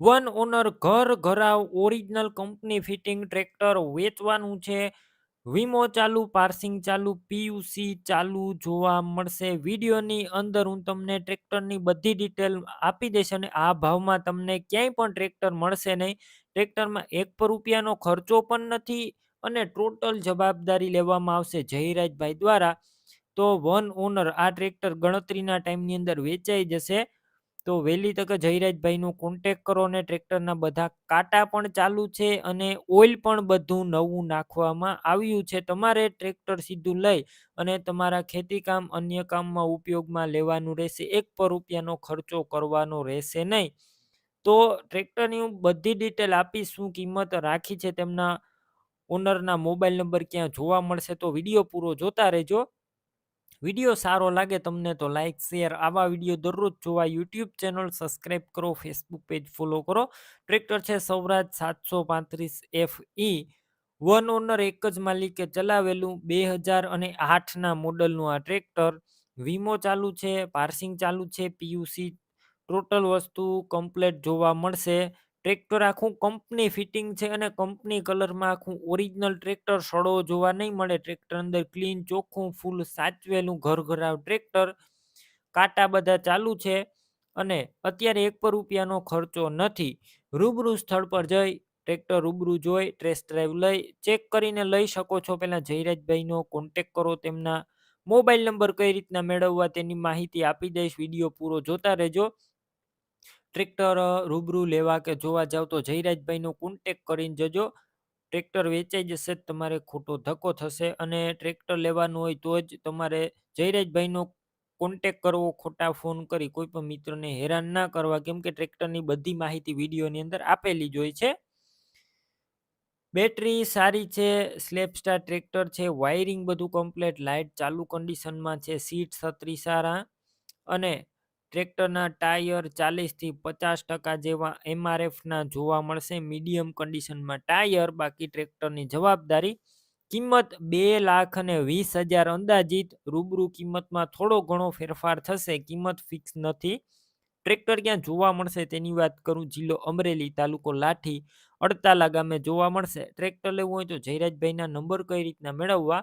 One owner ઘર ઘરાવ original company fitting tractor વેચવાનું છે. વીમો ચાલુ, પાર્સિંગ ચાલુ, પીયુસી ચાલુ જોવા મળશે. વિડીયોની અંદર હું તમને ટ્રેક્ટરની બધી ડિટેલ આપી દઈશ અને આ ભાવમાં તમને ક્યાંય પણ ટ્રેક્ટર મળશે નહીં. ટ્રેક્ટરમાં એક પર રૂપિયાનો ખર્ચો પણ નથી અને ટોટલ જવાબદારી લેવામાં આવશે જયરાજભાઈ દ્વારા. તો વન ઓનર આ ટ્રેક્ટર ગણતરીના ટાઈમની અંદર વેચાઈ જશે. તો વહેલી તકે જયરાજભાઈનો કોન્ટેક કરો અને ટ્રેક્ટરના બધા કાંટા પણ ચાલુ છે અને ઓઇલ પણ બધું નવું નાખવામાં આવ્યું છે. તમારે ટ્રેક્ટર સીધું લઈ અને તમારા ખેતીકામ અન્ય કામમાં ઉપયોગમાં લેવાનું રહેશે. એક પર રૂપિયાનો ખર્ચો કરવાનો રહેશે નહીં. તો ટ્રેક્ટરની હું બધી ડિટેલ આપીશ શું કિંમત રાખી છે તેમના ઓનરના મોબાઈલ નંબર ક્યાં જોવા મળશે તો વીડિયો પૂરો જોતા રહેજો. વીડિયો સારો લાગે તમને તો લાઇક શેર આવા વીડિયો દરરોજ જોવા યુટ્યુબ ચેનલ સબસ્ક્રાઈબ કરો ફેસબુક પેજ ફોલો કરો. ટ્રેક્ટર છે સૌરાજ સાતસો પાંત્રીસ એફ ઈ વન ઓનર એક જ માલિકે ચલાવેલું બે હજાર અને આઠના મોડલનું આ ટ્રેક્ટર. વીમો ચાલુ છે, પાર્સિંગ ચાલુ છે પીયુસી ટોટલ વસ્તુ કમ્પ્લેટ જોવા મળશે. ટ્રેક્ટર આખું કંપની ફિટિંગ છે અને કંપની કલરમાં આખું ઓરિજિનલ ટ્રેક્ટર સડો જોવા નહીં મળે. ટ્રેક્ટર અંદર ક્લીન ચોખ્ખું ફૂલ સાચવેલું ઘર ઘરાવ ટ્રેક્ટર. કાંટા બધા ચાલુ છે અને અત્યારે એક પર રૂપિયાનો ખર્ચો નથી. રૂબરૂ સ્થળ પર જઈ, ટ્રેક્ટર રૂબરૂ જોઈ ટ્રેસ ડ્રાઈવ લઈ ચેક કરીને લઈ શકો છો. પહેલાં જયરાજભાઈનો કોન્ટેક કરો તેમના મોબાઈલ નંબર કઈ રીતના મેળવવા તેની માહિતી આપી દઈશ. વીડિયો પૂરો જોતા રહેજો. ટ્રેક્ટર રૂબરૂ લેવા કે જોવા જાવ તો જયરાજભાઈનો કોન્ટેક કરીને જજો. ટ્રેક્ટર વેચાઈ જશે જ તમારે ખોટો ધક્કો થશે અને ટ્રેક્ટર લેવાનું હોય તો જ તમારે જયરાજભાઈનો કોન્ટેક કરવો, ખોટા ફોન કરી કોઈ પણ મિત્રને હેરાન ના કરવા. કેમ કે ટ્રેક્ટરની બધી માહિતી વિડીયોની અંદર આપેલી જ હોય છે. બેટરી સારી છે સ્લેપ સ્ટાર ટ્રેક્ટર છે વાયરિંગ બધું કમ્પ્લેટ લાઇટ ચાલુ કન્ડિશનમાં છે સીટ છત્રી સારા અને ટ્રેક્ટરના ટાયર ચાલીસથી પચાસ ટકા જેવા એમઆરએફના જોવા મળશે. મીડિયમ કન્ડિશનમાં ટાયર, બાકી ટ્રેક્ટરની જવાબદારી કિંમત બે લાખ અને વીસ હજાર અંદાજિત. રૂબરૂ કિંમતમાં થોડો ઘણો ફેરફાર થશે. કિંમત ફિક્સ નથી. ટ્રેક્ટર ક્યાં જોવા મળશે તેની વાત કરું. જિલ્લો અમરેલી તાલુકો લાઠી અડતાલા ગામે જોવા મળશે. ટ્રેક્ટર લેવું હોય તો જયરાજભાઈના નંબર કઈ રીતના મેળવવા?